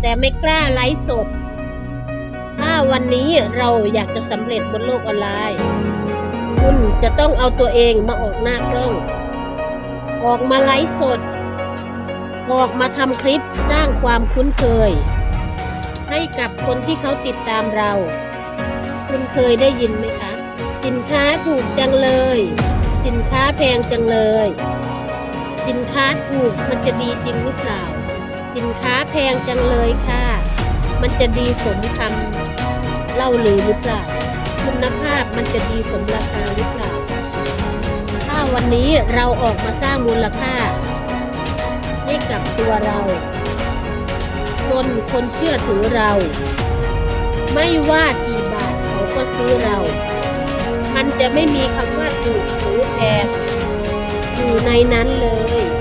แต่ไม่กล้าไลฟ์สด ถ้าวันนี้เราอยากจะสำเร็จบนโลกออนไลน์ คุณจะต้องเอาตัวเองมาออกหน้ากล้อง ออกมาไลฟ์สด ออกมาทำคลิปสร้างความคุ้นเคย ให้กับคนที่เขาติดตามเรา คุณเคยได้ยินไหมคะ สินค้าถูกจังเลย สินค้าแพงจังเลย สินค้าถูกมันจะดีจริงหรือเปล่า สินค้าแพงจังเลยค่ะ มันจะดีสมคำเล่าลือหรือเปล่า คุณภาพมันจะดีสมราคาหรือเปล่า ถ้าวันนี้เราออกมาสร้างมูลค่า ให้กับตัวเรา คนคนเชื่อถือเรา ไม่ว่ากี่บาทเขาก็ซื้อเรา มันจะไม่มีคำว่าถูกหรือแพงอยู่ในนั้นเลย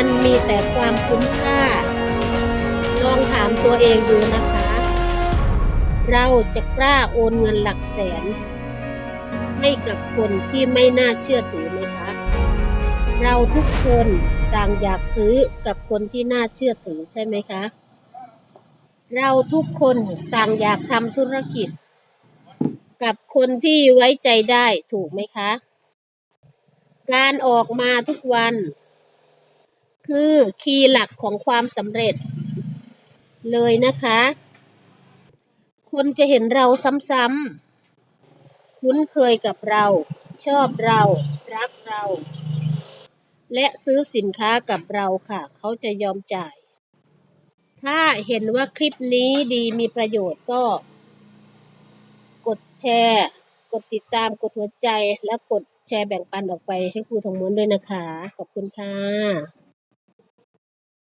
มันมีแต่ความคุ้มค่า ลองถามตัวเองดูนะคะ เราจะกล้าโอนเงินหลักแสน ให้กับคนที่ไม่น่าเชื่อถือไหมคะ เราทุกคนต่างอยากซื้อกับคนที่น่าเชื่อถือใช่ไหมคะ เราทุกคนต่างอยากทำธุรกิจ กับคนที่ไว้ใจได้ถูกไหมคะ การออกมาทุกวัน คือคีย์หลักของความสำเร็จเลยนะคะ คนจะเห็นเราซ้ำๆ คุ้นเคยกับเรา ชอบเรา รักเรา และซื้อสินค้ากับเราค่ะ เขาจะยอมจ่าย ถ้าเห็นว่าคลิปนี้ดีมีประโยชน์ก็ กดแชร์ กดติดตาม กดหัวใจ และกดแชร์แบ่งปันออกไปให้ครูทองม้วนด้วยนะคะ ขอบคุณค่ะ